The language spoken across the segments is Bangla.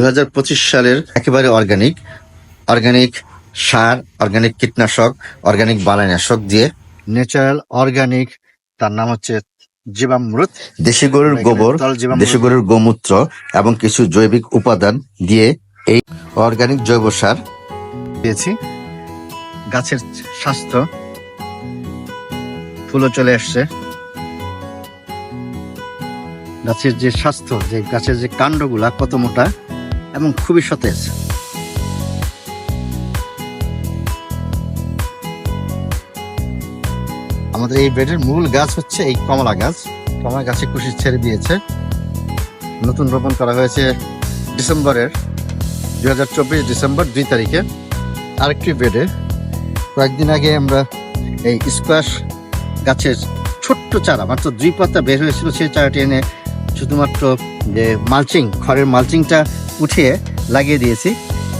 দু হাজার পঁচিশ সালের একেবারে অর্গানিক অর্গানিক সার অর্গানিক কীটনাশক অর্গানিক বালাইনাশক দিয়ে ন্যাচারাল অর্গানিক তার নাম হচ্ছে জীবামৃত দেশি গরুর গোবর দেশি গরুর গোমূত্র এবং কিছু জৈবিক উপাদান দিয়ে এই অর্গানিক জৈব সার দিয়েছি গাছের স্বাস্থ্য ফুলও চলে আসছে। গাছের যে স্বাস্থ্য যে গাছের যে কাণ্ডগুলা কত মোটা এবং খুবই সতেজ। আমাদের এই বেডের মূল গাছ হচ্ছে এই কমলা গাছ। কমলা গাছে কুশি ছেড়ে দিয়েছে। নতুন রোপণ করা হয়েছে ডিসেম্বরের দু হাজার চব্বিশ ডিসেম্বর দুই তারিখে আরেকটি বেডে। কয়েকদিন আগে আমরা এই স্কোয়াশ গাছের ছোট্ট চারা, মাত্র দুই পাতা বের হয়েছিল, সেই চারাটি এনে শুধুমাত্র যে মালচিং খড়ের মালচিংটা উঠিয়ে লাগিয়ে দিয়েছি।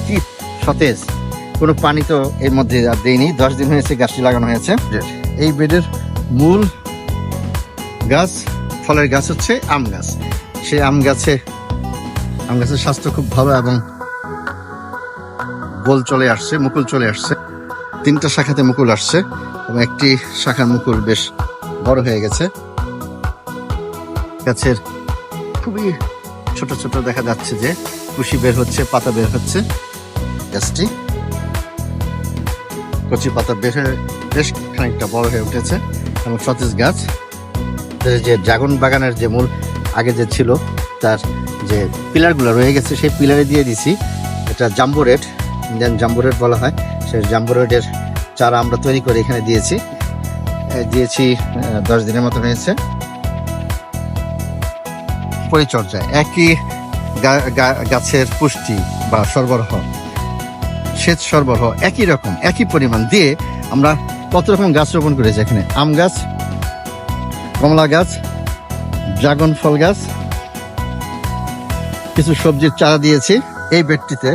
কি সতেজ। কোনো পানি তো এর মধ্যে আর দেয়নি দশ দিন হয়েছে গাছটি লাগানো হয়েছে। এই বেডের মূল গাছ ফলের গাছ হচ্ছে আম গাছ। সেই আম গাছে আম গাছের স্বাস্থ্য খুব ভালো এবং গোল চলে আসছে মুকুল চলে আসছে। তিনটা শাখাতে মুকুল আসছে এবং একটি শাখার মুকুল বেশ বড় হয়ে গেছে। গাছের খুবই ছোট ছোট দেখা যাচ্ছে যে কুশি বের হচ্ছে, পাতা বের হচ্ছে। গাছটি কচি পাতা বের হয়ে বেশ খানিকটা বড় হয়ে উঠেছে এবং সতেজ গাছ। যে ড্রাগন বাগানের যে মূল আগে যে ছিল, তার যে পিলারগুলো রয়ে গেছে, সেই পিলারে দিয়ে দিছি। এটা jumbo red, Indian jumbo red বলা হয়। সেই জাম্বো রেডের চারা আমরা তৈরি করে এখানে দিয়েছি। দিয়েছি দশ দিনের মতো হয়েছে। পরিচর্যা, একই গাছের পুষ্টি বা সরবরাহ, সেচ সরবরাহ একই রকম, একই পরিমাণ দিয়ে আমরা কত রকম গাছ রোপণ করেছি এখানে? আম গাছ, কমলা গাছ, ড্রাগন ফল গাছ, কিছু সবজির চারা দিয়েছি। এই বেডটিতে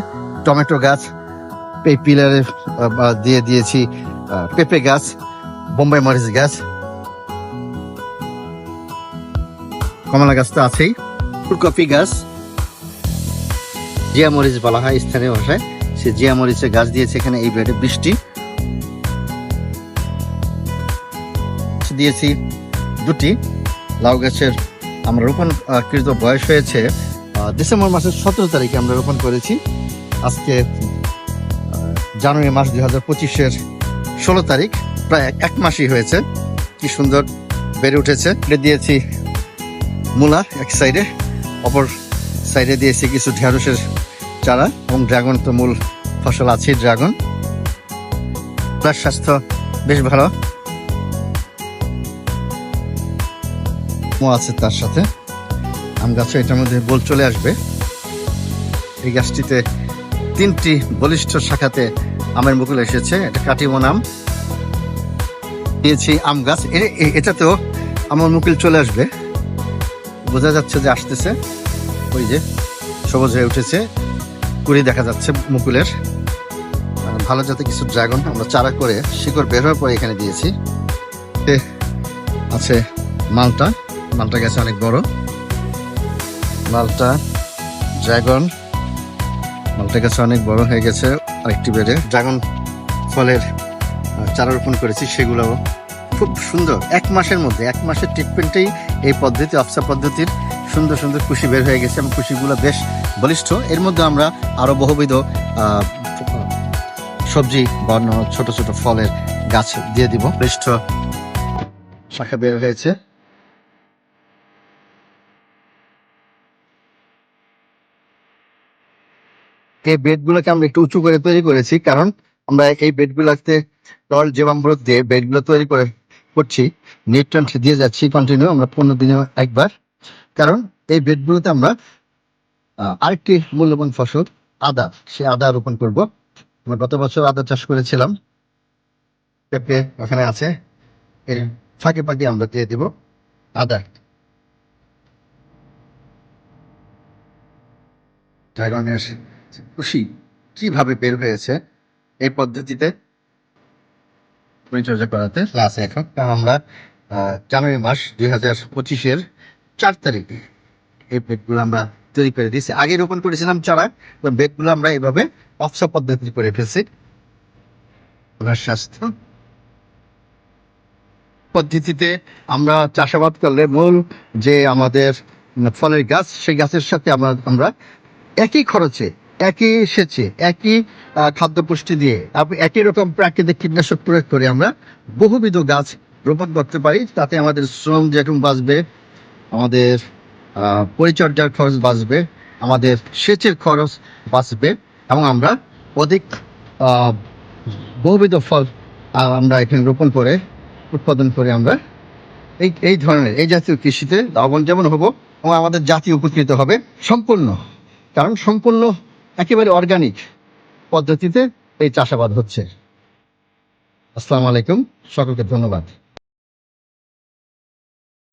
টমেটো গাছ এই পিলারে দিয়ে দিয়েছি পেঁপে গাছ, বোম্বাই মরিচ গাছ কমলা গাছ তো আছেই। ফুলকপি গাছ। জিয়া মরিচ বলা হয় স্থানীয় ভাষায়। সে জিয়া মরিচের গাছ দিয়েছে এখানে এই বেডে বৃষ্টি। দিয়েছি দুটি। লাউ গাছের আমরা রোপণ কৃত বয়স হয়েছে ডিসেম্বর মাসের সতেরো তারিখে আমরা রোপণ করেছি। আজকে জানুয়ারি মাস দুই হাজার পঁচিশের ষোলো তারিখ, প্রায় এক- মাসই হয়েছে। কি সুন্দর বেড়ে উঠেছে। দিয়েছি মূলা এক সাইডে অপর সাইডে দিয়েছি কিছু ঢেঁড়সের চারা এবং ড্রাগন তো মূল ফসল আছে ড্রাগন তার স্বাস্থ্য বেশ ভালো। আছে তার সাথে। আম গাছও এটার মধ্যে বল চলে আসবে। এই গাছটিতে তিনটি বলিষ্ঠ শাখাতে আমের মুকুল এসেছে, এটা কাটিমন আম। দিয়েছি আম গাছ। এটাতেও আমার মুকুল চলে আসবে। বোঝা যাচ্ছে যে আসতেছে। ওই যে, সবুজ হয়ে উঠেছে। কুড়ি দেখা যাচ্ছে মুকুলের। ভালো জাতে কিছু ড্রাগন আমরা চারা করে শিকড় বের হওয়ার পরে এখানে দিয়েছি। আছে মালটা। মালটা গাছ অনেক বড়। মালটা ড্রাগন। মালটা গাছ অনেক বড় হয়ে গেছে আরেকটি বেড়ে। ড্রাগন ফলের চারা রোপণ করেছি, সেগুলোও খুব সুন্দর। এক মাসের মধ্যে, এক মাসের ট্রিটমেন্টেই এই পদ্ধতি, অফসা পদ্ধতির সুন্দর সুন্দর কুশি বের হয়ে গেছে এবং কুশিগুলো বেশ বলিষ্ঠ। এর মধ্যে আমরা আরও বহুবিধ সবজি বা অন্য ছোট ছোট ফলের গাছ দিয়ে দিব। বলিষ্ঠ শাখা বের হয়েছে। এই বেডগুলোকে আমরা একটু উঁচু করে তৈরি করেছি, কারণ আমরা এই বেডগুলোতে তরল জীবামৃত দিয়ে বেডগুলো তৈরি করে করছি নিউট্রেন্ট দিয়ে যাচ্ছি কন্টিনিউ আমরা পনেরো দিনে একবার। কারণ এই বেডগুলোতে আমরা আরেকটি মূল্যবান ফসল, আদা, সে আদা রোপণ করব। আমরা গত বছর আদা চাষ করেছিলাম। পেঁপে ওখানে আছে। ফাঁকে ফাঁকে আমরা দিয়ে দিব আদা। খুশি কীভাবে বের হয়েছে এই পদ্ধতিতে পরিচর্যা করাতে। ক্লাসে এখন আমরা জানুয়ারি মাস দুই হাজার পঁচিশের চার তারিখে এই পেটগুলো আমরা তৈরি করে দিয়েছি। আগে রোপণ করেছিলাম চারা বেডগুলো আমরা এইভাবে অফসা পদ্ধতি করে ফেলছি। ওনার স্বাস্থ্য পদ্ধতিতে আমরা চাষাবাদ করলে মূল যে আমাদের ফলের গাছ, সেই গাছের সাথে আমরা আমরা একই খরচে একই সেচে একই আহ, খাদ্য পুষ্টি দিয়ে তারপর একই রকম প্রাকৃতিক কীটনাশক প্রয়োগ করে আমরা বহুবিধ গাছ রোপণ করতে পারি তাতে আমাদের শ্রম যেরকম বাঁচবে আমাদের পরিচর্যার খরচ বাঁচবে আমাদের সেচের খরচ বাঁচবে এবং আমরা অধিক বহুবিধ ফল আমরা এখানে রোপণ করে উৎপাদন করে আমরা এই এই ধরনের এই জাতীয় কৃষিতে লাভবান যেমন হব এবং আমাদের জাতি উপকৃত হবে সম্পূর্ণ। কারণ সম্পূর্ণ একেবারে অর্গানিক পদ্ধতিতে এই চাষাবাদ হচ্ছে। আসসালামু আলাইকুম সকলকে ধন্যবাদ।